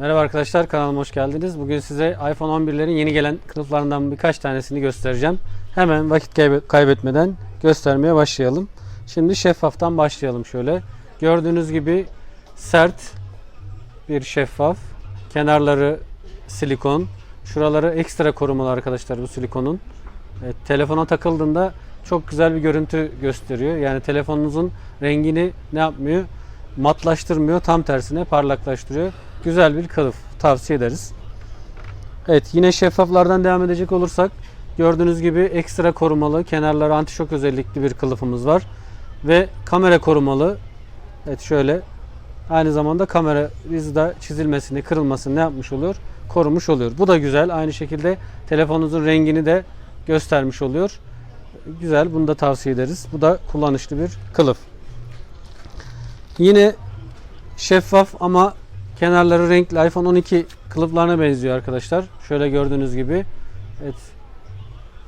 Merhaba arkadaşlar kanalıma hoş geldiniz. Bugün size iPhone 11'lerin yeni gelen kılıflarından birkaç tanesini göstereceğim. Hemen vakit kaybe- kaybetmeden göstermeye başlayalım. Şimdi şeffaftan başlayalım şöyle. Gördüğünüz gibi sert bir şeffaf. Kenarları silikon. Şuraları ekstra korumalı arkadaşlar bu silikonun. Evet, telefona takıldığında çok güzel bir görüntü gösteriyor. Yani telefonunuzun rengini ne yapmıyor? Matlaştırmıyor. Tam tersine parlaklaştırıyor. Güzel bir kılıf. Tavsiye ederiz. Evet yine şeffaflardan devam edecek olursak gördüğünüz gibi ekstra korumalı kenarları antişok özellikli bir kılıfımız var. Ve kamera korumalı. Evet şöyle aynı zamanda kamera da çizilmesini, kırılmasını ne yapmış oluyor? Korumuş oluyor. Bu da güzel. Aynı şekilde telefonunuzun rengini de göstermiş oluyor. Güzel. Bunu da tavsiye ederiz. Bu da kullanışlı bir kılıf. Yine şeffaf ama kenarları renkli iPhone 12 kılıflarına benziyor arkadaşlar. Şöyle gördüğünüz gibi. Evet.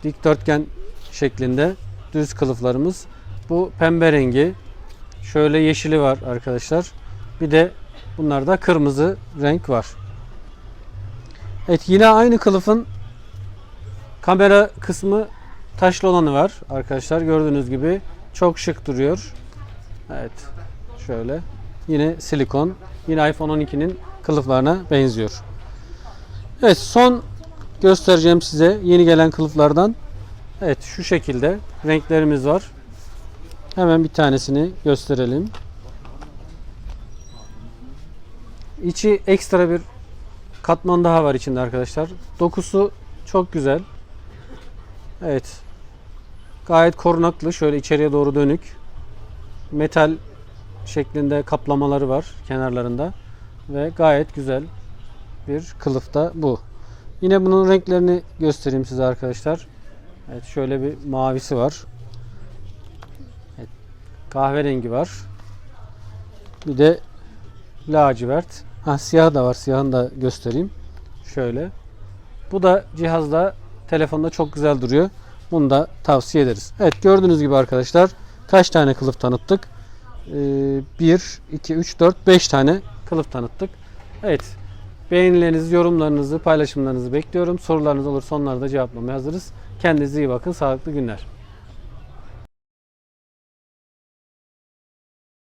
Dikdörtgen şeklinde düz kılıflarımız. Bu pembe rengi. Şöyle yeşili var arkadaşlar. Bir de bunlarda kırmızı renk var. Evet yine aynı kılıfın kamera kısmı taşlı olanı var arkadaşlar. Gördüğünüz gibi çok şık duruyor. Evet. Şöyle. Yine silikon. Yine iPhone 12'nin kılıflarına benziyor. Evet son göstereceğim size yeni gelen kılıflardan. Evet şu şekilde renklerimiz var. Hemen bir tanesini gösterelim. İçi ekstra bir katman daha var içinde arkadaşlar. Dokusu çok güzel. Evet. Gayet korunaklı. Şöyle içeriye doğru dönük. Metal şeklinde kaplamaları var kenarlarında. Ve gayet güzel bir kılıf da bu. Yine bunun renklerini göstereyim size arkadaşlar. Evet şöyle bir mavisi var. Evet, kahverengi var. Bir de lacivert. Ha siyah da var. Siyahını da göstereyim. Şöyle. Bu da cihazda telefonda çok güzel duruyor. Bunu da tavsiye ederiz. Evet gördüğünüz gibi arkadaşlar kaç tane kılıf tanıttık? 1, 2, 3, 4, 5 tane kılıf tanıttık. Evet. Beğenilerinizi, yorumlarınızı, paylaşımlarınızı bekliyorum. Sorularınız olursa onları da cevaplamaya hazırız. Kendinize iyi bakın. Sağlıklı günler.